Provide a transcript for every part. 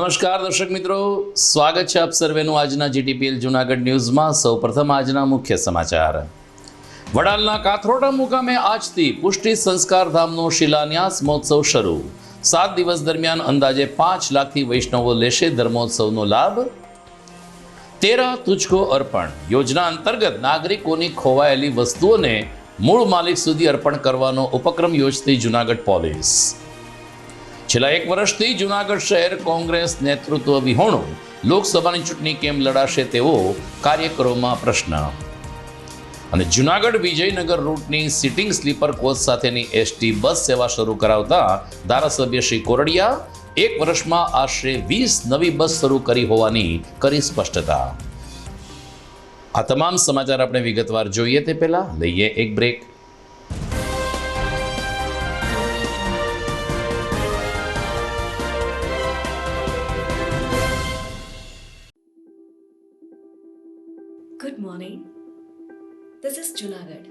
નમસ્કાર દર્શક મિત્રો. સ્વાગત છે આપ સર્વેનું આજના જીટીપીએલ જુનાગઢ ન્યૂઝમાં. સૌપ્રથમ આજના મુખ્ય સમાચાર. વડાલના કાથરોડા મુકામે આજથી પુષ્ટિ સંસ્કાર ધામનો શિલાન્યાસ મહોત્સવ શરૂ. સાત દિવસ દરમિયાન અંદાજે પાંચ લાખથી વૈષ્ણવો લેશે ધર્મોત્સવનો લાભ. તેરા તુજકો અર્પણ. યોજના અંતર્ગત નાગરિકોની ખોવાયેલી વસ્તુઓને મૂળ માલિક સુધી અર્પણ કરવાનો ઉપક્રમ યોજતી જુનાગઢ પોલીસ. છેલ્લા એક વર્ષથી જુનાગઢ શહેર કોંગ્રેસ નેતૃત્વ વિહોણું લોકસભાની ચૂંટણી કેમ લડાશે તેવો કાર્યકરોમાં પ્રશ્ન. અને જુનાગઢ વિજયનગર રૂટની સિટિંગ સ્લીપર કોચ સાથેની એસટી બસ સેવા શરૂ કરાવતા ધારાસભ્ય શ્રી કોરડિયા એક વર્ષમાં આશરે વીસ નવી બસ શરૂ કરી હોવાની કરી સ્પષ્ટતા. આ તમામ સમાચાર આપણે વિગતવાર જોઈએ તે પહેલા લઈએ એક બ્રેક. This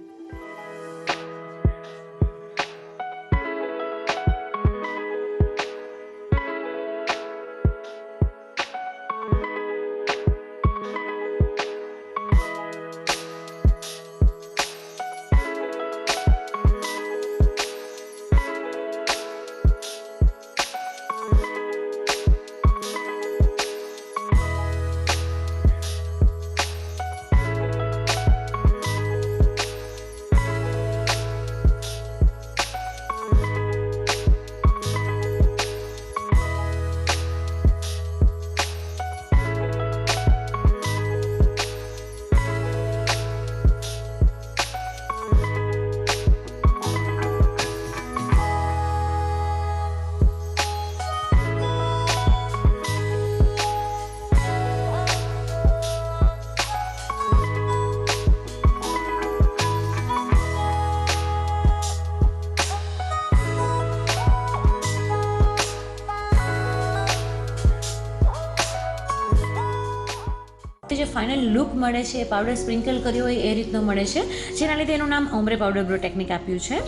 ફાઇનલ લુક મળે છે પાવડર સ્પ્રિંકલ કર્યો હોય એ રીતનો મળે છે, જેના લીધે એનું નામ ઓમરે પાવડર બ્રો ટેકનિક આપ્યું છે.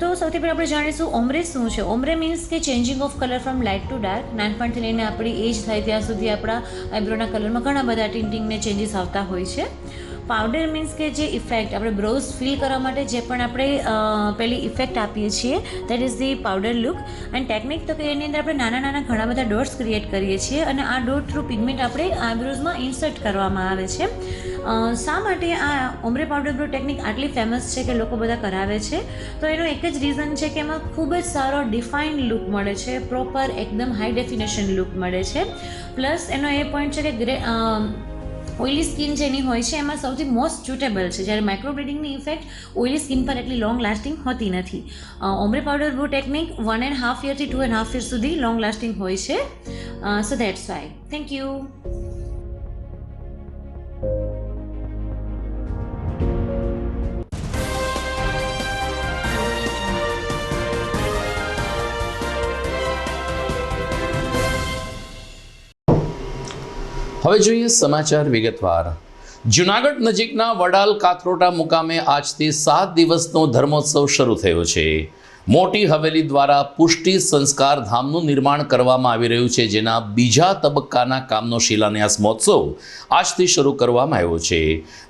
તો સૌથી પહેલાં આપણે જાણીશું ઓમરે શું છે. ઓમરે મીન્સ કે changing of colour from light to dark નાનપણથી લઈને આપણી એજ થાય ત્યાં સુધી આપણા આઈબ્રોના કલરમાં ઘણા બધા ટિંટિંગને ચેન્જીસ આવતા હોય છે. પાવડર મીન્સ કે જે ઇફેક્ટ આપણે બ્રોઝ ફીલ કરવા માટે જે પણ આપણે પેલી ઇફેક્ટ આપીએ છીએ that is the powder look and technique તો કે એની અંદર આપણે નાના નાના ઘણા બધા ડોટ્સ ક્રિએટ કરીએ છીએ અને આ ડોટ થ્રુ પિગમેન્ટ આપણે આઈબ્રોઝમાં ઇન્સર્ટ કરવામાં આવે છે. શા માટે આ ઓમરે પાવડર બ્રો ટેકનિક આટલી ફેમસ છે કે લોકો બધા કરાવે છે? તો એનો એક જ રીઝન છે કે એમાં ખૂબ જ સારો ડિફાઇન્ડ લુક મળે છે પ્રોપર એકદમ હાઈ ડેફિનેશન લુક મળે છે. પ્લસ એનો એ પોઈન્ટ છે કે ગ્રે ઓઇલી સ્કિન જેની હોય છે, એમાં સૌથી મોસ્ટ સુટેબલ છે. જ્યારે માઇક્રોબ્લીડિંગની ઇફેક્ટ ઓઇલી સ્કિન પર એટલી લોંગ લાસ્ટિંગ હોતી નથી. Ombre powder brow technique one and half યરથી two and half year સુધી લોંગ લાસ્ટિંગ હોય છે. So that's why thank you હવે જોઈએ સમાચાર વિગતવાર. જુનાગઢ નજીકના વડાલ કાથરોટા મુકામે આજથી સાત દિવસનો ધર્મોત્સવ શરૂ થયો છે. મોટી હવેલી દ્વારા પુષ્ટિ સંસ્કાર ધામનું નિર્માણ કરવામાં આવી રહ્યું છે, જેના બીજા તબક્કાના કામનો શિલાન્યાસ મહોત્સવ આજથી શરૂ કરવામાં આવ્યો છે.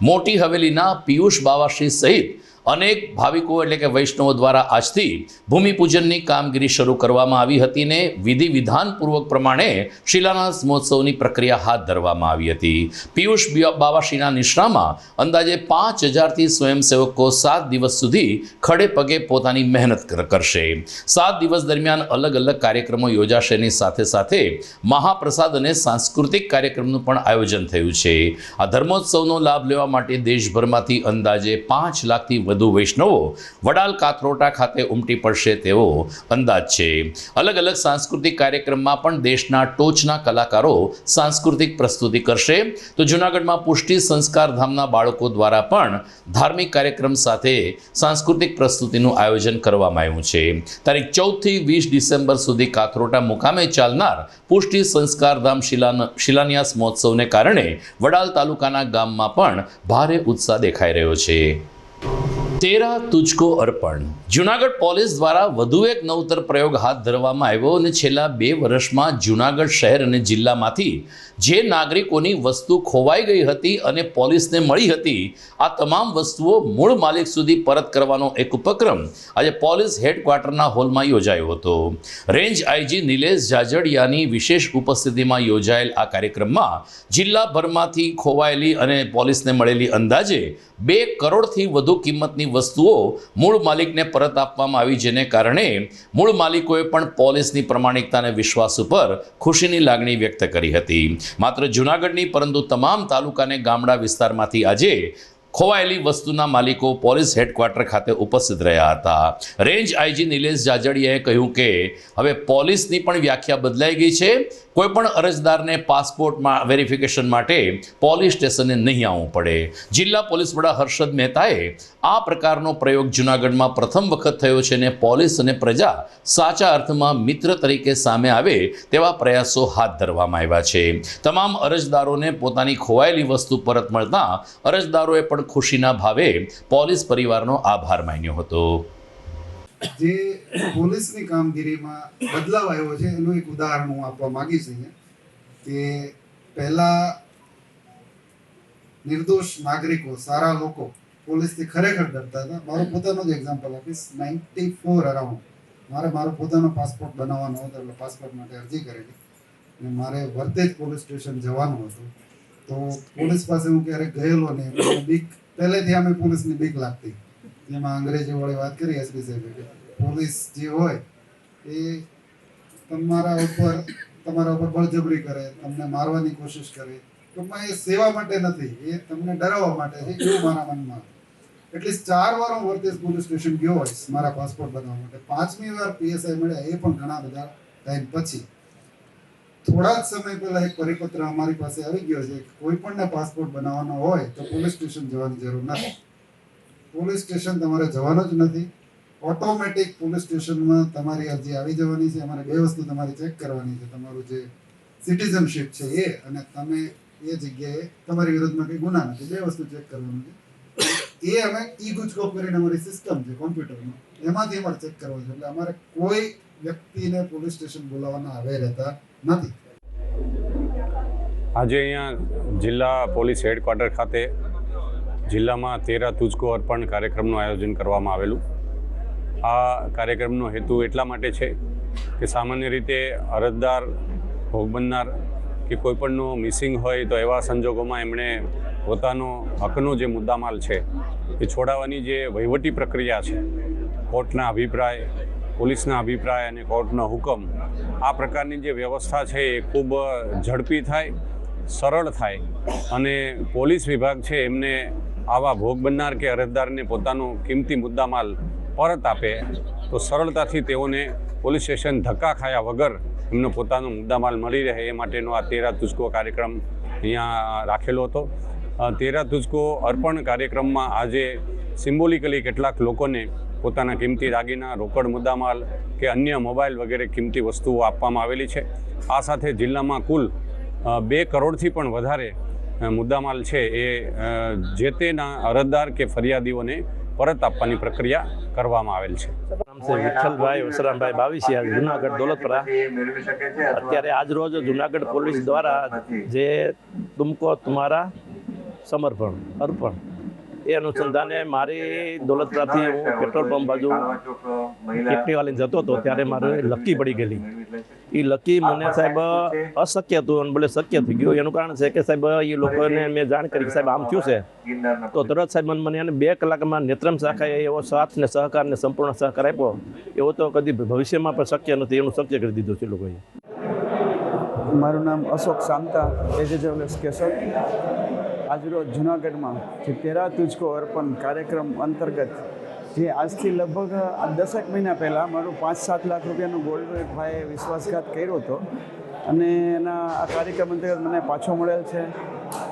મોટી હવેલીના પિયુષ બાવાશ્રી સહિત અનેક ભાવિકો એટલે કે વૈષ્ણવો દ્વારા આજથી ભૂમિપૂજનની કામગીરી શરૂ કરવામાં આવી હતી ને વિધિ વિધાનપૂર્વક પ્રમાણે શિલાન્યાસ મહોત્સવની પ્રક્રિયા હાથ ધરવામાં આવી હતી. પિયુષ બાવાશ્રીના નિશ્રામાં અંદાજે પાંચ હજારથી સ્વયંસેવકો સાત દિવસ સુધી ખડે પગે પોતાની મહેનત કરશે. સાત દિવસ દરમિયાન અલગ અલગ કાર્યક્રમો યોજાશેની સાથે સાથે મહાપ્રસાદ અને સાંસ્કૃતિક કાર્યક્રમનું પણ આયોજન થયું છે. આ ધર્મોત્સવનો લાભ લેવા માટે દેશભરમાંથી અંદાજે પાંચ લાખથી વધુ વૈષ્ણવો વડાલ કાથરોટા ખાતે ઉમટી પડશે તેવો અંદાજ છે. અલગ અલગ સાંસ્કૃતિક કાર્યક્રમમાં પણ દેશના ટોચના કલાકારો સાંસ્કૃતિક પ્રસ્તુતિ કરશે. તો જૂનાગઢમાં પુષ્ટિ સંસ્કાર ધામના બાળકો દ્વારા પણ ધાર્મિક કાર્યક્રમ સાથે સાંસ્કૃતિક પ્રસ્તુતિનું આયોજન કરવામાં આવ્યું છે. તારીખ ચૌદથી વીસ ડિસેમ્બર સુધી કાથરોટા મુકામે ચાલનાર પુષ્ટિ સંસ્કાર ધામ શિલાન, શિલાન્યાસ મહોત્સવને કારણે વડાલ તાલુકાના ગામમાં પણ ભારે ઉત્સાહ દેખાઈ રહ્યો છે. તેરા તુજકો અર્પણ. જુનાગઢ પોલીસ દ્વારા વધુ એક નવતર પ્રયોગ હાથ ધરવામાં આવ્યો અને છેલ્લા બે વર્ષમાં જુનાગઢ શહેર અને જિલ્લામાંથી જે નાગરિકોની વસ્તુ ખોવાઈ ગઈ હતી અને પોલીસને મળી હતી, આ તમામ વસ્તુઓ મૂળ માલિક સુધી પરત કરવાનો એક ઉપક્રમ આજે પોલીસ હેડક્વાર્ટરના હોલમાં યોજાયો હતો. રેન્જ આઈજી નિલેશ જાજડિયાની વિશેષ ઉપસ્થિતિમાં યોજાયેલ આ કાર્યક્રમમાં જિલ્લાભરમાંથી ખોવાયેલી અને પોલીસને મળેલી અંદાજે બે કરોડથી વધુ કિંમતની વસ્તુઓ મૂળ માલિકને પરત આપવામાં આવી જેને કારણે મૂળ માલિકોએ પણ પોલીસની પ્રમાણિકતા અને વિશ્વાસ ઉપર ખુશીની લાગણી વ્યક્ત કરી હતી. માત્ર જૂનાગઢની પરંતુ તમામ તાલુકાને ગામડા વિસ્તારમાંથી આજે ખોવાયેલી વસ્તુના માલિકો પોલીસ હેડક્વાર્ટર ખાતે ઉપસ્થિત રહ્યા હતા. રેન્જ આઈજી નિલેશ જાજડિયાએ કહ્યું કે, હવે પોલીસની પણ વ્યાખ્યા બદલાઈ ગઈ છે. કોઈ પણ અરજદારને પાસપોર્ટમાં વેરિફિકેશન માટે પોલીસ સ્ટેશને નહીં આવવું પડે. જિલ્લા પોલીસ વડા હર્ષદ મહેતાએ આ પ્રકારનો પ્રયોગ જૂનાગઢમાં પ્રથમ વખત થયો છે અને પોલીસ અને પ્રજા સાચા અર્થમાં મિત્ર તરીકે સામે આવે તેવા પ્રયાસો હાથ ધરવામાં આવ્યા છે. તમામ અરજદારોને પોતાની ખોવાયેલી વસ્તુ પરત મળતા અરજદારોએ પણ ખુશીના ભાવે પોલીસ પરિવારનો આભાર માન્યો હતો. જે પોલીસની કામગીરીમાં બદલાવ આવ્યો છે, એનું એક ઉદાહરણ હું આપવા માગીશ અહીંયા. કે પહેલા નિર્દોષ નાગરિકો, સારા લોકો પોલીસથી ખરેખર ડરતા હતા. મારો પોતાનો જ એક્ઝામ્પલ આપીશ. નાઇન્ટી ફોર અરાઉન્ડ મારે મારો પોતાનો પાસપોર્ટ બનાવવાનો હતો, એટલે પાસપોર્ટ માટે અરજી કરેલી. અને મારે વર્તેજ પોલીસ સ્ટેશન જવાનું હતું. તો પોલીસ પાસે હું ક્યારેક ગયેલો નહીં. બીક, પહેલેથી અમે પોલીસની બીક લાગતી. જેમાં અંગ્રેજી વાળી વાત કરી એસપી સાહેબે પોલીસ જે હોય એ તમારા ઉપર તમારા ઉપર બળજબરી કરે, તમને મારવાની કોશિશ કરે. ટૂંકમાં એ સેવા માટે નથી, એ તમને ડરાવવા માટે છે એવું મારા મનમાં. એટલીસ્ટ ચાર વાર હું વર્તેજ પોલીસ સ્ટેશન ગયો હોઈશ મારા પાસપોર્ટ બનાવવા માટે. પાંચમી વાર પીએસઆઈ મળ્યા, એ પણ ઘણા બધા ટાઈમ પછી. થોડા જ સમય પહેલા એક પરિપત્ર અમારી પાસે આવી ગયો છે કોઈ પણને પાસપોર્ટ બનાવવાનો હોય તો પોલીસ સ્ટેશન જવાની જરૂર નથી. પોલીસ સ્ટેશન તમારે જવાનું જ નથી. ઓટોમેટિક પોલીસ સ્ટેશનમાં તમારી અરજી આવી જવાની છે. અમારે બે વસ્તુ તમારે ચેક કરવાની છે. તમારું જે સિટીઝનશીપ છે એ અને તમે એ જગ્યાએ તમારી વિરુદ્ધમાં કંઈ ગુના નથી. બે વસ્તુ ચેક કરવાનું છે. એ અમે ઈ ગુજકોપ કરીને અમારી સિસ્ટમ છે કોમ્પ્યુટરમાં એમાંથી અમારે ચેક કરવાનું છે. એટલે અમારે કોઈ વ્યક્તિને પોલીસ સ્ટેશન બોલાવવાના આવે રહેતા નથી. આજે અહીંયા જિલ્લા પોલીસ હેડક્વાર્ટર ખાતે જિલ્લામાં તેરા તુજકો અર્પણ કાર્યક્રમનું આયોજન કરવામાં આવેલું. આ કાર્યક્રમનો હેતુ એટલા માટે છે કે સામાન્ય રીતે અરજદાર ભોગ બનનાર કે કોઈપણનું મિસિંગ હોય તો એવા સંજોગોમાં એમણે પોતાનો હકનો જે મુદ્દામાલ છે એ છોડાવવાની જે વહીવટી પ્રક્રિયા છે, કોર્ટના અભિપ્રાય, પોલીસના અભિપ્રાય અને કોર્ટનો હુકમ, આ પ્રકારની જે વ્યવસ્થા છે એ ખૂબ ઝડપી થાય, સરળ થાય અને પોલીસ વિભાગ છે એમને આવા ભોગ બનનાર કે અરજદારને પોતાનો કિંમતી મુદ્દામાલ પરત આપે, તો સરળતાથી તેઓને પોલીસ સ્ટેશન ધક્કા ખાયા વગર એમનો પોતાનો મુદ્દામાલ મળી રહે. એ માટેનો આ તેરા તુજકો કાર્યક્રમ અહીંયા રાખેલો હતો. તેરા તુજકો અર્પણ કાર્યક્રમમાં આજે સિમ્બોલિકલી કેટલાક લોકોને પોતાના કિંમતી દાગીના, રોકડ મુદ્દામાલ કે અન્ય મોબાઈલ વગેરે કિંમતી વસ્તુઓ આપવામાં આવેલી છે. આ સાથે જિલ્લામાં કુલ બે કરોડથી પણ વધારે મુદ્દામાલ છે એ જે તેના અરજદાર કે ફરિયાદીઓને પરત આપવાની પ્રક્રિયા કરવામાં આવેલ છે. વિઠ્ઠલભાઈ વસરામભાઈ બાવીસિયા જુનાગઢ દોલતપરા. અત્યારે આજ રોજ જુનાગઢ પોલીસ દ્વારા જે તુમકો, તમારા સમર્પણ, અર્પણ એ અનુસંધાને મારી દોલતરાથી હું પેટ્રોલ પંપ બાજુ એક્ટિવા જતો હતો, ત્યારે મારે લકી પડી ગયેલી. એ લકી મને સાહેબ અશક્ય હતું, અને બોલે શક્ય થઈ ગયું, એનું કારણ છે કે સાહેબ એ લોકોને મેં જાણ કરી સાહેબ, આમ થયું છે. તો તરત સાહેબ મને એને બે કલાકમાં નેત્રમ શાખાએ એવો સાથ ને સહકાર ને સંપૂર્ણ સહકાર આપ્યો. એવો તો કદી ભવિષ્યમાં પણ શક્ય નથી, એનું શક્ય કરી દીધું છે લોકોએ. મારું નામ અશોક સામતા એજેજવલેસ કેશોદ. આજરોજ જુનાગઢમાં જે તેરા તુજકો અર્પણ કાર્યક્રમ અંતર્ગત, જે આજથી લગભગ દસેક મહિના પહેલાં મારું પાંચ સાત લાખ રૂપિયાનું ગોલ્ડ ભાઈએ વિશ્વાસઘાત કર્યો હતો. અને એના, આ કાર્યક્રમ અંતર્ગત મને પાછો મળેલ છે.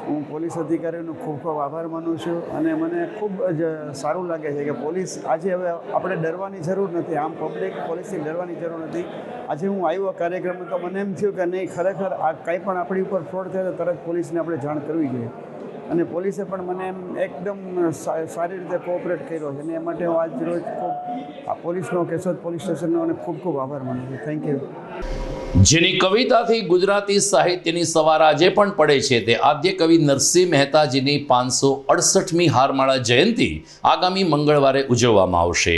હું પોલીસ અધિકારીઓનો ખૂબ ખૂબ આભાર માનું છું અને મને ખૂબ જ સારું લાગે છે કે પોલીસ આજે હવે આપણે ડરવાની જરૂર નથી. આમ પબ્લિક પોલીસથી ડરવાની જરૂર નથી. આજે હું આવ્યો કાર્યક્રમ તો મને એમ થયું કે નહીં, ખરેખર આ કંઈ પણ આપણી ઉપર ફ્રોડ થયો તો તરત પોલીસને આપણે જાણ કરવી જોઈએ. અને પોલીસે પણ મને એમ એકદમ સારી રીતે કોઓપરેટ કર્યો છે. અને એ માટે હું આજ રોજ ખૂબ આ પોલીસનો કેશોદ પોલીસ સ્ટેશનનો અને ખૂબ ખૂબ આભાર માનું છું. થેન્ક યુ જેની કવિતાથી ગુજરાતી સાહિત્યની સવાર આજે પણ પડે છે તે આદ્ય કવિ નરસિંહ મહેતાજીની પાંચસો અડસઠમી હારમાળા જયંતિ આગામી મંગળવારે ઉજવવામાં આવશે.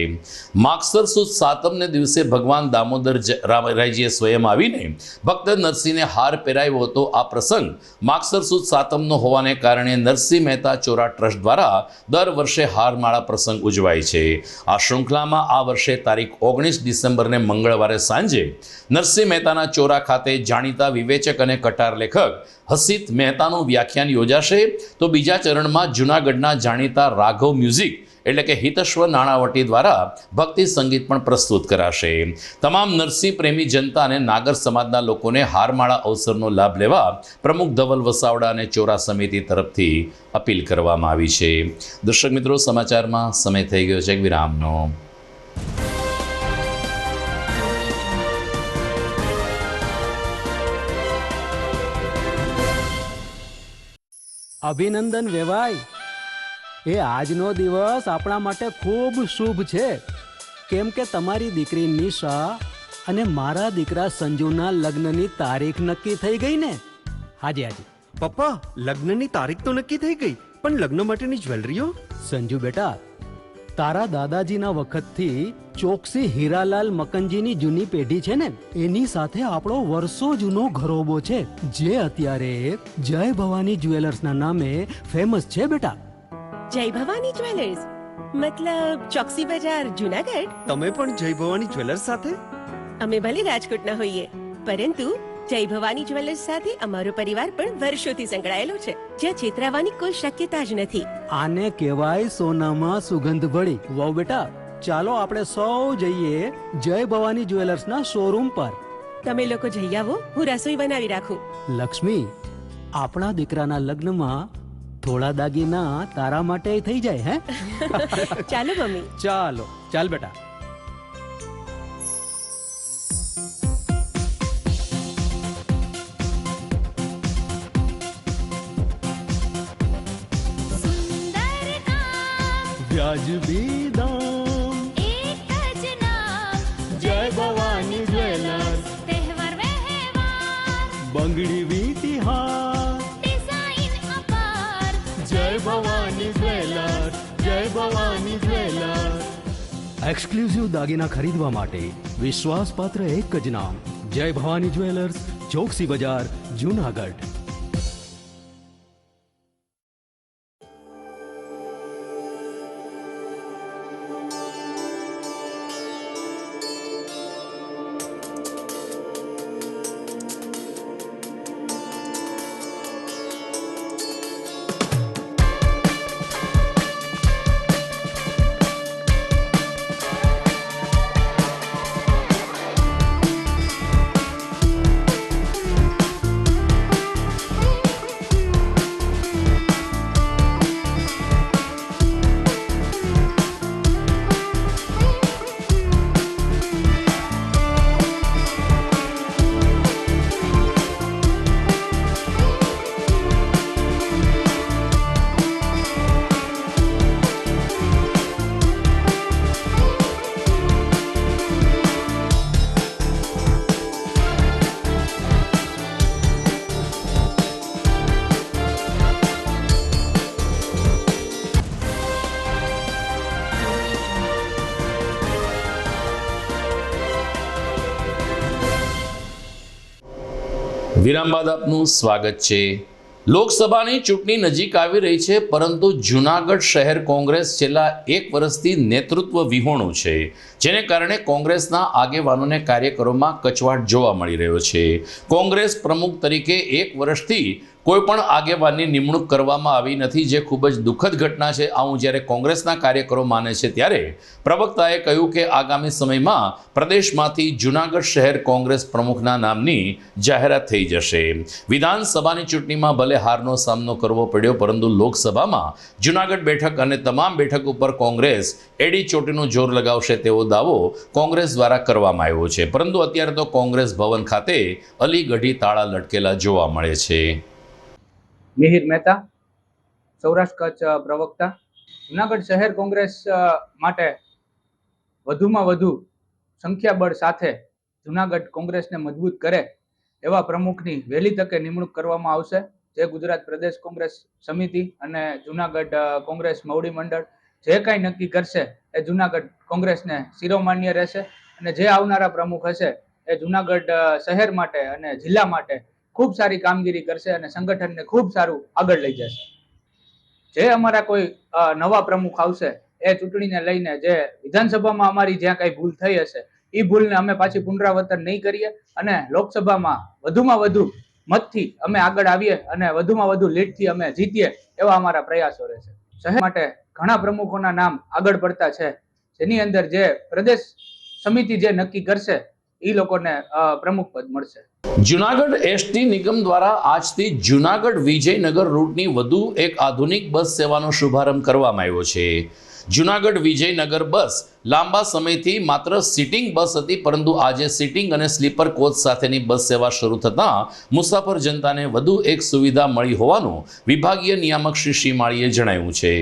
માગસર સુદ સાતમને દિવસે ભગવાન દામોદર રામરાયજીએ સ્વયં આવીને ભક્ત નરસિંહને હાર પહેરાવ્યો હતો. આ પ્રસંગ માગસર સુદ સાતમનો હોવાને કારણે નરસિંહ મહેતા ચોરા ટ્રસ્ટ દ્વારા દર વર્ષે હારમાળા પ્રસંગ ઉજવાય છે. આ શૃંખલામાં આ વર્ષે તારીખ ઓગણીસ ડિસેમ્બરને મંગળવારે સાંજે નરસિંહ મહેતાના ચોરા ખાતે જાણીતા વિવેચક અને કટાર લેખક હસિત મહેતાનું વ્યાખ્યાન યોજાશે. તો બીજા ચરણમાં જૂનાગઢના જાણીતા રાઘવ મ્યુઝિક એટલે કે હિતશ્વ નાણાવટી દ્વારા ભક્તિ સંગીત પણ પ્રસ્તુત કરાશે. તમામ નરસિંહ પ્રેમી જનતા અને નાગર સમાજના લોકોને હારમાળા અવસરનો લાભ લેવા પ્રમુખ ધવલ વસાવડા અને ચોરા સમિતિ તરફથી અપીલ કરવામાં આવી છે. દર્શક મિત્રો, સમાચારમાં સમય થઈ ગયો છે. એક વિરામનો. અભિનંદન વેવાય એ આજનો દિવસ આપણા માટે ખૂબ શુભ છે. કેમ કે તમારી દીકરી નિશા અને મારા દીકરા સંજુના લગ્નની તારીખ નક્કી થઈ ગઈ ને? હાજી હાજી. પપ્પા લગ્નની તારીખ તો નક્કી થઈ ગઈ પણ લગ્ન માટેની જ્વેલરીઓ? સંજુ બેટા તારા દાદાજીના વખતથી ચોકસી હીરાલાલ મકનજીની જૂની પેઢી છે ને? એની સાથે આપણો વર્ષો જૂનો ઘરોબો છે. જે અત્યારે જય ભવાની જ્વેલર્સના નામે ફેમસ છે બેટા. જય ભવાની જ્વેલર્સ? મતલબ ચોકસી બજાર જુનાગઢ? તમે પણ જય ભવાની જ્વેલર્સ સાથે? અમે ભલે રાજકોટના હોઈએ પરંતુ જય ભવાની જ્વેલર્સ સાથે અમારો પરિવાર પણ વર્ષોથી સંકળાયેલો છે જ્યાં છેતરાવાની કોઈ શક્યતા જ નથી. આને કહેવાય સોનામાં સુગંધ ભળી વાવ બેટા ચાલો આપણે સૌ જઈએ જય ભવાની જ્વેલર્સના શોરૂમ પર. તમે લોકો જઈ આવો હું રસોઈ બનાવી રાખું. લક્ષ્મી આપણા દીકરાના લગ્નમાં થોડા દાગીના તારા માટે થઈ જાય હે? ચાલો મમ્મી. ચાલો ચાલ બેટા. વ્યાજબી દામ જય ભવાની જ્વેલર્સ બંગડી વીટી હાર જય ભવાની જ્વેલર્સ જય ભવાની જ્વેલર્સ એક્સક્લુઝિવ દાગીના ખરીદવા માટે વિશ્વાસપાત્ર એક જ નામ જય ભવાની જ્વેલર્સ ચોકસી બજાર જુનાગઢ વિરામ બાદ આપનું સ્વાગત છે. લોકસભાની ચૂંટણી નજીક આવી રહી છે, પરંતુ જૂનાગઢ શહેર કોંગ્રેસ છેલ્લા એક વર્ષથી નેતૃત્વ વિહોણું છે, જેને કારણે કોંગ્રેસના આગેવાનોને કાર્યકરોમાં કચવાટ જોવા મળી રહ્યો છે. કોંગ્રેસ પ્રમુખ તરીકે એક વર્ષથી કોઈ પણ આગેવાનની નિમણૂક કરવામાં આવી નથી, જે ખૂબ જ દુઃખદ ઘટના છે. આવું જ્યારે કોંગ્રેસના કાર્યકરો માને છે ત્યારે પ્રવક્તાએ કહ્યું કે આગામી સમયમાં પ્રદેશમાંથી જૂનાગઢ શહેર કોંગ્રેસ પ્રમુખના નામની જાહેરાત થઈ જશે. વિધાનસભાની ચૂંટણીમાં ભલે હારનો સામનો કરવો પડ્યો, પરંતુ લોકસભામાં જૂનાગઢ બેઠક અને તમામ બેઠક ઉપર કોંગ્રેસ એડી ચોટીનું જોર લગાવશે તેવો દાવો કોંગ્રેસ દ્વારા કરવામાં આવ્યો છે. પરંતુ અત્યારે તો કોંગ્રેસ ભવન ખાતે અલીગઢી તાળા લટકેલા જોવા મળે છે. મિહિર મહેતા, સૌરાષ્ટ્ર કચ્છ પ્રવક્તા. જુનાગઢ શહેર કોંગ્રેસ માટે વધુમાં વધુ સંખ્યાબળ સાથે જુનાગઢ કોંગ્રેસને મજબૂત કરે એવા પ્રમુખની વહેલી તકે નિમણૂક કરવામાં આવશે. જે ગુજરાત પ્રદેશ કોંગ્રેસ સમિતિ અને જુનાગઢ કોંગ્રેસ મવડી મંડળ જે કાંઈ નક્કી કરશે એ જુનાગઢ કોંગ્રેસને શિરોમાન્ય રહેશે. અને જે આવનારા પ્રમુખ હશે એ જુનાગઢ શહેર માટે અને જિલ્લા માટે ખૂબ સારી કામગીરી કરશે અને સંગઠનને ખૂબ સારું આગળ લઈ જશે. જે અમારા કોઈ નવા પ્રમુખ આવશે, એ ચૂંટણીને લઈને જે વિધાનસભામાં અમારી જ્યાં કઈ ભૂલ થઈ હશે એ ભૂલને અમે પાછી પુનરાવર્તન નહીં કરીએ અને લોકસભામાં વધુમાં વધુ મતથી અમે આગળ આવીએ અને વધુમાં વધુ લીડથી અમે જીતીએ એવા અમારા પ્રયાસો રહેશે. શહેર માટે ઘણા પ્રમુખોના નામ આગળ પડતા છે. જેની અંદર જે પ્રદેશ સમિતિ જે નક્કી કરશે એ લોકોને પ્રમુખ પદ મળશે. જુનાગઢ એસટી નિગમ દ્વારા આજથી જુનાગઢ વિજયનગર રૂટની વધુ એક આધુનિક બસ સેવાનો શુભારંભ કરવામાં આવ્યો છે. જુનાગઢ વિજયનગર બસ લાંબા સમયથી માત્ર સિટિંગ બસ હતી, પરંતુ આજે સિટિંગ અને સ્લીપર કોચ સાથેની બસ સેવા શરૂ થતાં મુસાફર જનતાને વધુ એક સુવિધા મળી હોવાનું વિભાગીય નિયામક શ્રી શ્રીમાળીએ જણાવ્યું છે.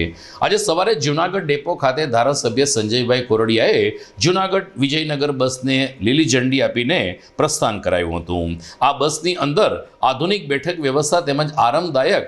આજે સવારે જુનાગઢ ડેપો ખાતે ધારાસભ્ય સંજયભાઈ કોરડિયાએ જુનાગઢ વિજયનગર બસને લીલી ઝંડી આપીને પ્રસ્થાન કરાયું હતું. આ બસની અંદર આધુનિક બેઠક વ્યવસ્થા તેમજ આરામદાયક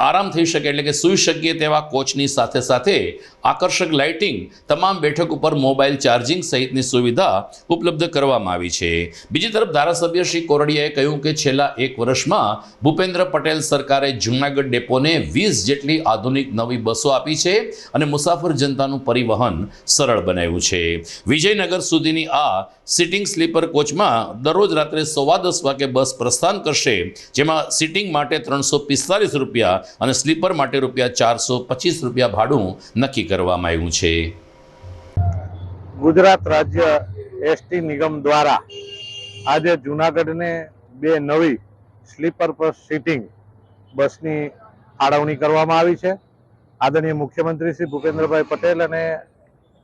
આરામ થઈ શકે એટલે કે સૂઈ શકીએ તેવા કોચની સાથે સાથે આકર્ષક લાઇટિંગ તમામ બેઠક ઉપર મોબાઈલ ચાર્જિંગ સહિતની સુવિધા ઉપલબ્ધ કરવામાં આવી છે. બીજી તરફ ધારાસભ્ય શ્રી કોરડિયાએ કહ્યું કે છેલ્લા એક વર્ષમાં ભૂપેન્દ્ર પટેલ સરકારે જૂનાગઢ ડેપોને વીસ જેટલી આધુનિક નવી બસો આપી છે અને મુસાફર જનતાનું પરિવહન સરળ બનાવ્યું છે. વિજયનગર સુધીની આ સિટિંગ સ્લીપર કોચમાં દરરોજ રાત્રે સવા દસ વાગે બસ પ્રસ્થાન કરશે, જેમાં સિટિંગ માટે ત્રણસો પિસ્તાલીસ રૂપિયા અને સ્લીપર માટે રૂપિયા ચારસો પચીસ રૂપિયા ભાડું નક્કી કરવામાં આવ્યું છે. ગુજરાત રાજ્ય એસટી નિગમ દ્વારા આજે જુનાગઢને બે નવી સ્લીપર બસ સીટિંગ બસની ફાળવણી કરવામાં આવી છે. આદરણીય મુખ્યમંત્રી શ્રી ભૂપેન્દ્રભાઈ પટેલ અને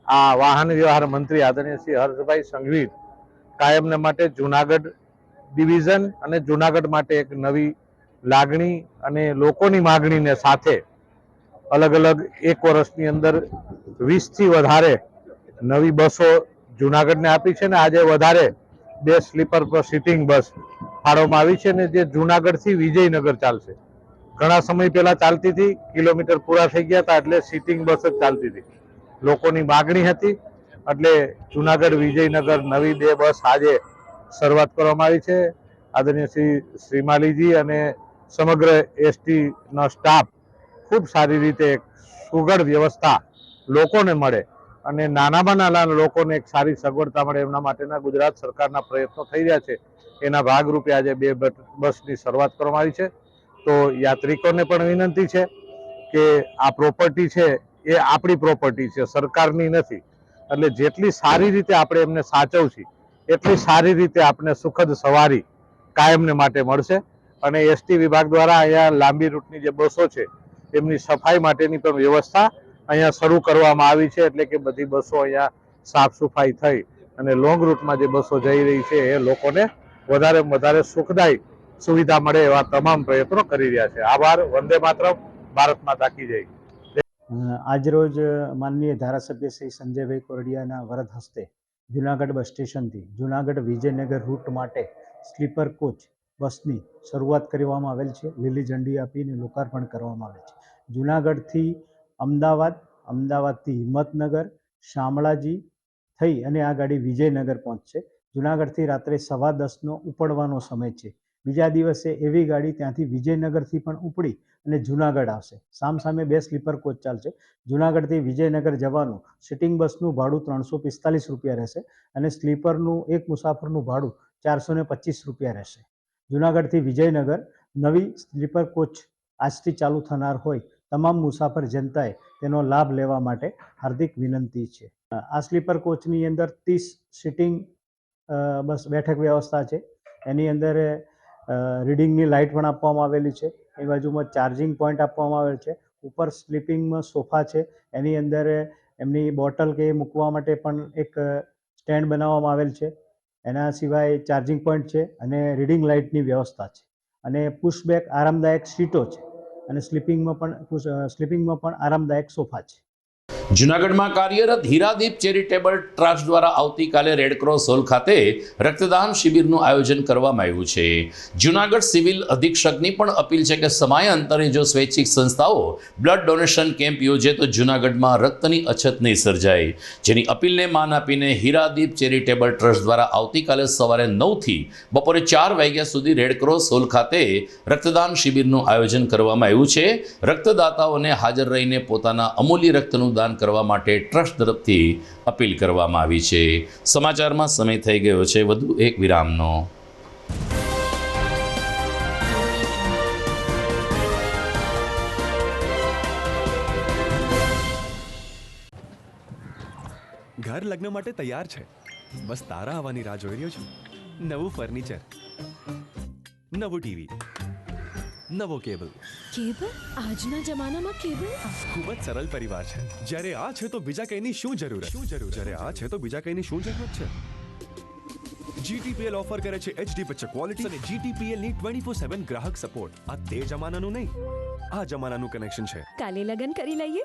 આ વાહન વ્યવહાર મંત્રી આદરણીય શ્રી હર્ષભાઈ સંઘવી કાયમને માટે જુનાગઢ ડિવિઝન અને જુનાગઢ માટે એક નવી લાગણી અને લોકોની માગણીને સાથે અલગ અલગ એક વર્ષની અંદર વીસથી વધારે નવી બસો જુનાગઢને આપી છે ને આજે વધારે બે સ્લીપર પર સિટિંગ બસ ફાળવવામાં આવી છે ને જે જુનાગઢથી વિજયનગર ચાલશે. ઘણા સમય પહેલા ચાલતી હતી, કિલોમીટર પૂરા થઈ ગયા હતા એટલે સિટિંગ બસ જ ચાલતી હતી. લોકોની માગણી હતી. એટલે જુનાગઢ, વિજયનગર, નવી બે બસ આજે શરૂઆત કરવામાં આવી છે. આદરણીય શ્રી શ્રીમાલીજી અને સમગ્ર એસટીનો સ્ટાફ ખૂબ સારી રીતે સુઘડ વ્યવસ્થા લોકોને મળે અને નાનામાં નાના લોકોને એક સારી સગવડતા મળે એમના માટેના ગુજરાત સરકારના પ્રયત્નો થઈ રહ્યા છે. એના ભાગરૂપે આજે બે બસની શરૂઆત કરવામાં આવી છે. તો યાત્રિકોને પણ વિનંતી છે કે આ પ્રોપર્ટી છે એ આપણી પ્રોપર્ટી છે, સરકારની નથી. એટલે જેટલી સારી રીતે આપણે એમને સાચવશી, એટલી સારી રીતે આપણે સુખદ સવારી કાયમને માટે મળશે. અને એસટી વિભાગ દ્વારા અહીંયા લાંબી રૂટની જે બસો છે, એમની સફાઈ માટેની પણ વ્યવસ્થા અહીંયા શરૂ કરવામાં આવી છે. એટલે કે બધી બસો અહીંયા સાફ સફાઈ થઈ અને લોંગ રૂટમાં જે બસો જઈ રહી છે, એ લોકોને વધારે વધારે સુખદાયી સુવિધા મળે એવા તમામ પ્રયત્નો કરી રહ્યા છે. આભાર. વંદે માતરમ. ભારત માતા કી જય. આજરોજ માનનીય ધારાસભ્ય શ્રી સંજયભાઈ કોરડિયાના વરદ હસ્તે જુનાગઢ બસ સ્ટેશનથી જુનાગઢ વિજયનગર રૂટ માટે સ્લીપર કોચ બસની શરૂઆત કરવામાં આવેલ છે. લીલી ઝંડી આપીને લોકાર્પણ કરવામાં આવે છે. જુનાગઢથી અમદાવાદ, અમદાવાદથી હિંમતનગર, શામળાજી થઈ અને આ ગાડી વિજયનગર પહોંચશે. જુનાગઢથી રાત્રે સવા દસનો ઉપડવાનો સમય છે. બીજા દિવસે એવી ગાડી ત્યાંથી વિજયનગરથી પણ ઉપડી અને જુનાગઢ આવશે. સામસામે બે સ્લીપર કોચ ચાલશે. જુનાગઢથી વિજયનગર જવાનું સિટિંગ બસનું ભાડું ત્રણસો પિસ્તાલીસ રૂપિયા રહેશે અને સ્લીપરનું એક મુસાફરનું ભાડું ચારસો ને પચીસ રૂપિયા રહેશે. જુનાગઢથી વિજયનગર નવી સ્લીપર કોચ આજથી ચાલુ થનાર હોય તમામ મુસાફર જનતાએ તેનો લાભ લેવા માટે હાર્દિક વિનંતી છે. આ સ્લીપર કોચની અંદર ત્રીસ સિટિંગ બસ બેઠક વ્યવસ્થા છે. એની અંદર રીડિંગની લાઇટ પણ આપવામાં આવેલી છે. એ બાજુમાં ચાર્જિંગ પોઈન્ટ આપવામાં આવેલ છે. ઉપર સ્લીપિંગમાં સોફા છે. એની અંદર એમની બોટલ કે મૂકવા માટે પણ એક સ્ટેન્ડ બનાવવામાં આવેલ છે. એના સિવાય ચાર્જિંગ પોઈન્ટ છે અને રીડિંગ લાઇટની વ્યવસ્થા છે. અને પુશબેક આરામદાયક સીટો છે. અને સ્લીપિંગમાં પણ સ્લીપિંગમાં પણ આરામદાયક સોફા છે. જુનાગઢમાં કાર્યરત હીરાદીપ ચેરિટેબલ ટ્રસ્ટ દ્વારા આવતીકાલે રેડક્રોસ હોલ ખાતે રક્તદાન શિબિરનું આયોજન કરવામાં આવ્યું છે. જુનાગઢ સિવિલ અધિક્ષકની પણ અપીલ છે કે સમયાંતરે જો સ્વૈચ્છિક સંસ્થાઓ બ્લડ ડોનેશન કેમ્પ યોજે તો જુનાગઢમાં રક્તની અછત નહીં સર્જાય. જેની અપીલને માન આપીને હીરાદીપ ચેરિટેબલ ટ્રસ્ટ દ્વારા આવતીકાલે સવારે નવથી બપોરે ચાર વાગ્યા સુધી રેડક્રોસ હોલ ખાતે રક્તદાન શિબિરનું આયોજન કરવામાં આવ્યું છે. રક્તદાતાઓને હાજર રહીને પોતાના અમૂલ્ય રક્તનું દાન કરવા માટે ટ્રસ્ટ તરફથી અપીલ કરવામાં આવી છે. સમાચારમાં સમય થઈ ગયો છે. વધુ એક વિરામનો. ઘર લગ્ન માટે તૈયાર છે. બસ તારા આવવાની રાહ જોઈ રહ્યો છું. નવું ફર્નિચર. નવું ટીવી. નવો કેબલ. કેબલ? આજના જમાનામાં કેબલ? ખૂબ જ સરળ પરિવાર છે. જ્યારે આ છે તો બીજા કઈની શું જરૂર શું જરૂર જ્યારે આ છે તો બીજા કઈની શું જરૂરત છે? GTPL ઓફર કરે છે HD પિક્ચર ક્વોલિટી અને GTPL ની 24/7 ગ્રાહક સપોર્ટ આ તે જમાનાનું નહીં. આ જમાનાનું કનેક્શન છે. કાલે લગન કરી લઈએ.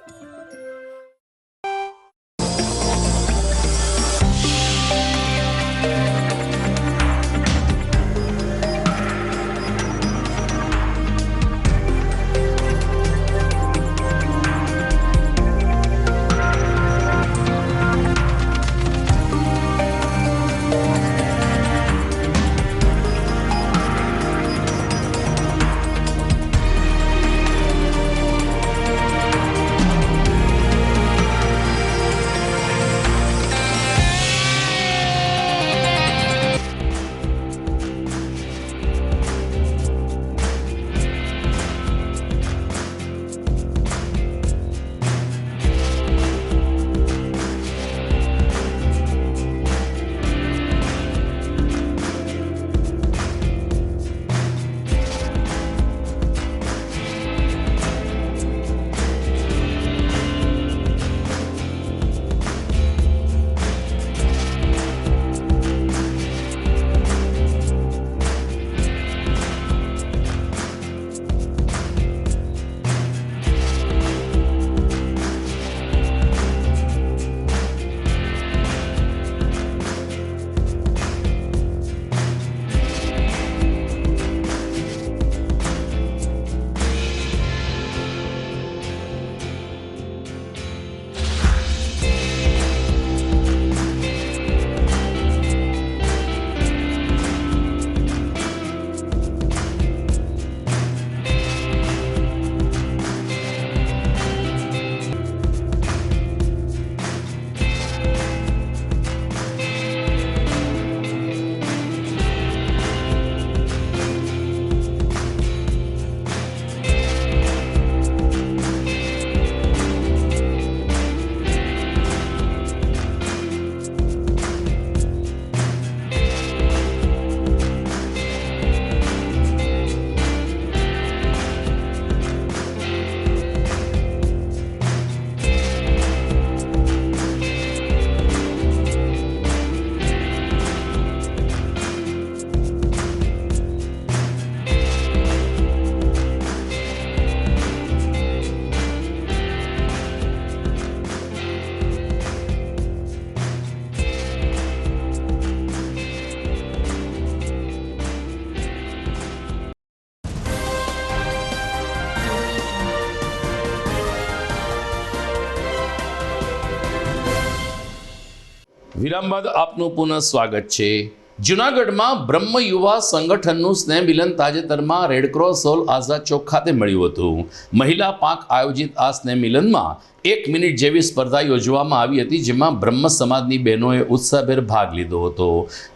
વિરામ બાદ આપનું પુનઃ સ્વાગત છે. જુનાગઢમાં બ્રહ્મ યુવા સંગઠનનું સ્નેહ મિલન તાજેતરમાં રેડક્રોસ હોલ આઝાદ ચોક ખાતે મળ્યું હતું. મહિલા પાંખ આયોજિત આ સ્નેહ મિલનમાં એક મિનિટ જેવી સ્પર્ધા યોજવામાં આવી હતી, જેમાં બ્રહ્મ સમાજની બહેનોએ ઉત્સાહભેર ભાગ લીધો હતો.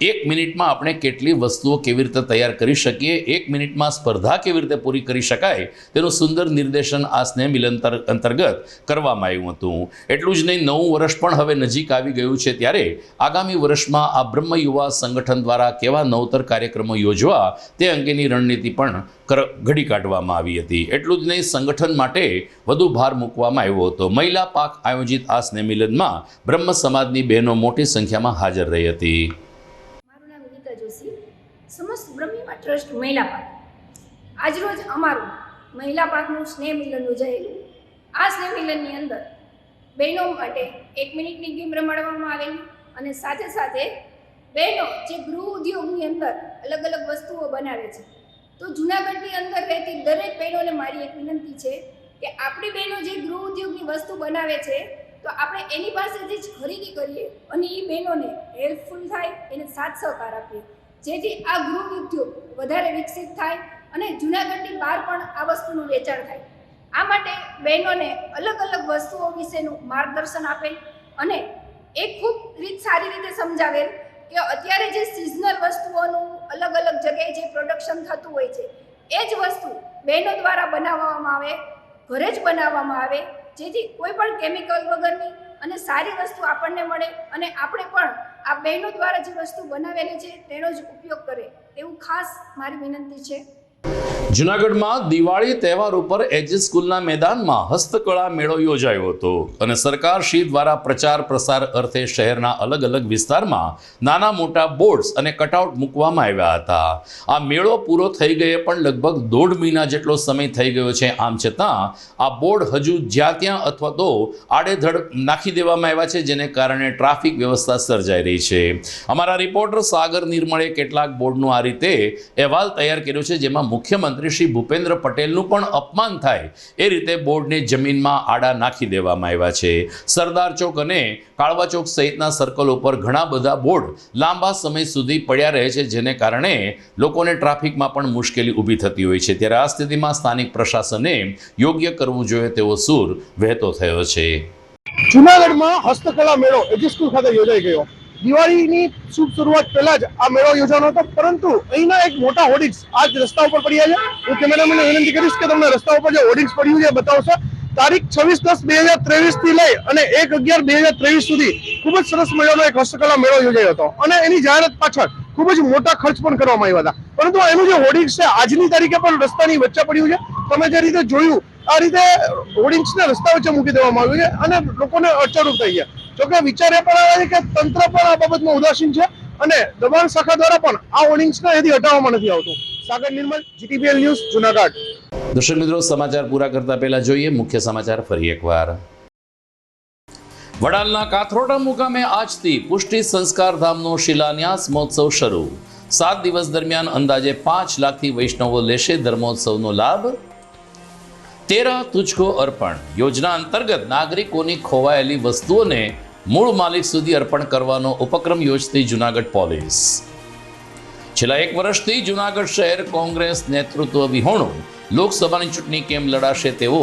એક મિનિટમાં આપણે કેટલી વસ્તુઓ કેવી રીતે તૈયાર કરી શકીએ, એક મિનિટમાં સ્પર્ધા કેવી રીતે પૂરી કરી શકાય, તેનું સુંદર નિર્દેશન આ સ્નેહ મિલન અંતર્ગત કરવામાં આવ્યું હતું. એટલું જ નહીં, નવું વર્ષ પણ હવે નજીક આવી ગયું છે ત્યારે આગામી વર્ષમાં આ બ્રહ્મ યુવા સંગઠન દ્વારા કેવા નવતર કાર્યક્રમો યોજવા તે અંગેની રણનીતિ પણ ઘડી કાઢવામાં આવી હતી. એટલું જ નહીં, સંગઠન માટે વધુ ભાર મૂકવામાં આવ્યો હતો. મહિલા પાક આયોજિત આ સ્નેહ મિલનમાં બ્રહ્મ સમાજની બહેનો મોટી સંખ્યામાં હાજર રહી હતી. સમસ્ત બ્રહ્મિમા ટ્રસ્ટ મહિલા પાક. આજરોજ અમારું મહિલા પાકનું સ્નેહ મિલન યોજાયેલું આ સ્નેહ મિલનની અંદર બહેનો માટે એક મિનિટની ગેમ રમાડવામાં આવેલી અને સાથે સાથે બહેનો જે ગૃહ ઉદ્યોગની અંદર અલગ અલગ વસ્તુઓ બનાવે છે. તો જૂનાગઢની અંદર રહેતી દરેક બહેનોને મારી એક વિનંતી છે કે આપણી બહેનો જે ગૃહ ઉદ્યોગની વસ્તુ બનાવે છે, તો આપણે એની પાસેથી જ ખરીદી કરીએ અને એ બહેનોને હેલ્પફુલ થાય, એને સાથ સહકાર આપીએ. જેથી આ ગૃહ ઉદ્યોગ વધારે વિકસિત થાય અને જૂનાગઢની બહાર પણ આ વસ્તુનું વેચાણ થાય. આ માટે બહેનોને અલગ અલગ વસ્તુઓ વિશેનું માર્ગદર્શન આપેલ અને એ ખૂબ રીત સારી રીતે સમજાવેલ કે અત્યારે જે સિઝનલ વસ્તુઓનું અલગ અલગ જગ્યાએ જે પ્રોડક્શન થતું હોય છે, એ જ વસ્તુ બહેનો દ્વારા બનાવવામાં આવે, ઘરે જ બનાવવામાં આવે, જેથી કોઈ પણ કેમિકલ વગરની અને સારી વસ્તુ આપણને મળે અને આપણે પણ આ બહેનો દ્વારા જે વસ્તુ બનાવેલી છે તેનો જ ઉપયોગ કરે, એવું ખાસ મારી વિનંતી છે. જુનાગઢમાં દિવાળી તહેવાર ઉપર એજી સ્કૂલના મેદાનમાં હસ્તકળા મેળો યોજાયો હતો અને સરકાર શ્રી દ્વારા પ્રચાર પ્રસાર અર્થે શહેરના અલગ અલગ વિસ્તારમાં નાના મોટા બોર્ડ્સ અને કટઆઉટ મૂકવામાં આવ્યા હતા. આ મેળો પૂરો થઈ ગયે પણ લગભગ દોઢ મહિના જેટલો સમય થઈ ગયો છે. આમ છતાં આ બોર્ડ હજુ જ્યાં ત્યાં અથવા તો આડેધડ નાખી દેવામાં આવ્યા છે, જેને કારણે ટ્રાફિક વ્યવસ્થા સર્જાઈ રહી છે. અમારા રિપોર્ટર સાગર નિર્મળે કેટલાક બોર્ડનું આ રીતે અહેવાલ તૈયાર કર્યો છે, જેમાં મુખ્યમંત્રી શ્રી ભૂપેન્દ્ર પટેલનું પણ અપમાન થાય એ રીતે બોર્ડને જમીનમાં આડા નાખી દેવામાં આવ્યા છે. સરદાર ચોક અને કાળવા ચોક સહિતના સર્કલ ઉપર ઘણા બધા બોર્ડ લાંબા સમય સુધી પડ્યા રહે છે, જેને કારણે લોકોને ટ્રાફિકમાં પણ મુશ્કેલી ઊભી થતી હોય છે. ત્યારે આ સ્થિતિમાં સ્થાનિક પ્રશાસને યોગ્ય કરવું જોઈએ તેવો સૂર વહેતો થયો છે. જુનાગઢમાં હસ્તકલા મેળો એજી સ્કૂલ ખાતે યોજાઈ ગયો દિવાળીની શુભ શરૂઆત પહેલા જ આ મેળો યોજાનો હતો, પરંતુ અહીંના એક મોટા હોર્ડિંગ્સ આજ રસ્તા ઉપર પડ્યા છે. હું કેમેરામેનને વિનંતી કરીશ કે તમને રસ્તા ઉપર જે હોર્ડિંગ્સ પડ્યું છે બતાવશો. તારીખ છવ્વીસ દસ બે હજાર ત્રેવીસથી લઈ અને એક અગિયાર બે હજાર ત્રેવીસ સુધી ખૂબ જ સરસ મજાનો એક હસ્તકલા મેળો યોજાયો હતો. અને એની જાહેરાત પાછળ ખૂબ જ મોટા ખર્ચ પણ કરવામાં આવ્યા હતા. પરંતુ એનું જે હોર્ડિંગ્સ છે, આજની તારીખે પણ રસ્તાની વચ્ચે પડ્યું છે. તમે જે રીતે જોયું, આ રીતે હોર્ડિંગ્સને રસ્તા વચ્ચે મૂકી દેવામાં આવ્યું છે અને લોકોને અચરૂપ થઈ ગયા. જોકે વિચાર એ પણ આવે છે કે તંત્ર પણ આ બાબતમાં ઉદાસીન છે અને દબાણ શાખા દ્વારા પણ આ હોર્ડિંગ્સને અહીંથી હટાવવામાં નથી આવતું. Sagar Nirmal GTPL news Junagadh. દર્શક મિત્રો, સમાચાર પૂરા કરતા પહેલા જોઈએ મુખ્ય સમાચાર ફરી એકવાર. વડાલના કાથરોટા મુકામે આજથી પુષ્ટિ સંસ્કાર ધામનો શિલાન્યાસ મહોત્સવ શરૂ. સાત દિવસ દરમિયાન અંદાજે પાંચ લાખથી વૈષ્ણવો લેશે ધર્મોત્સવનો લાભ. તેરા તુજકો અર્પણ. યોજના અંતર્ગત નાગરિકોની ખોવાયેલી વસ્તુઓને મૂળ માલિક સુધી અર્પણ કરવાનો ઉપક્રમ યોજતી જુનાગઢ પોલીસ. છેલ્લા એક વર્ષથી જુનાગઢ શહેર કોંગ્રેસ નેતૃત્વ વિહોણું લોકસભાની ચૂંટણી કેમ લડાશે તેવો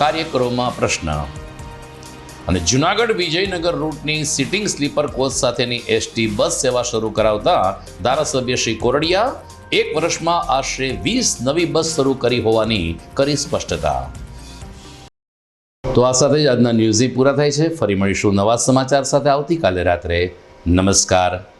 કાર્યકરોમાં પ્રશ્ન. અને જુનાગઢ વિજયનગર રૂટની સિટિંગ સ્લીપર કોચ સાથેની એસટી બસ સેવા શરૂ કરાવતા ધારાસભ્ય શ્રી કોરડિયા એક વર્ષમાં આશરે વીસ નવી બસ શરૂ કરી હોવાની કરી સ્પષ્ટતા. તો આ સાથે જ આજના ન્યૂઝી પૂરા થાય છે. ફરી મળીશું નવા સમાચાર સાથે આવતીકાલે રાત્રે. નમસ્કાર.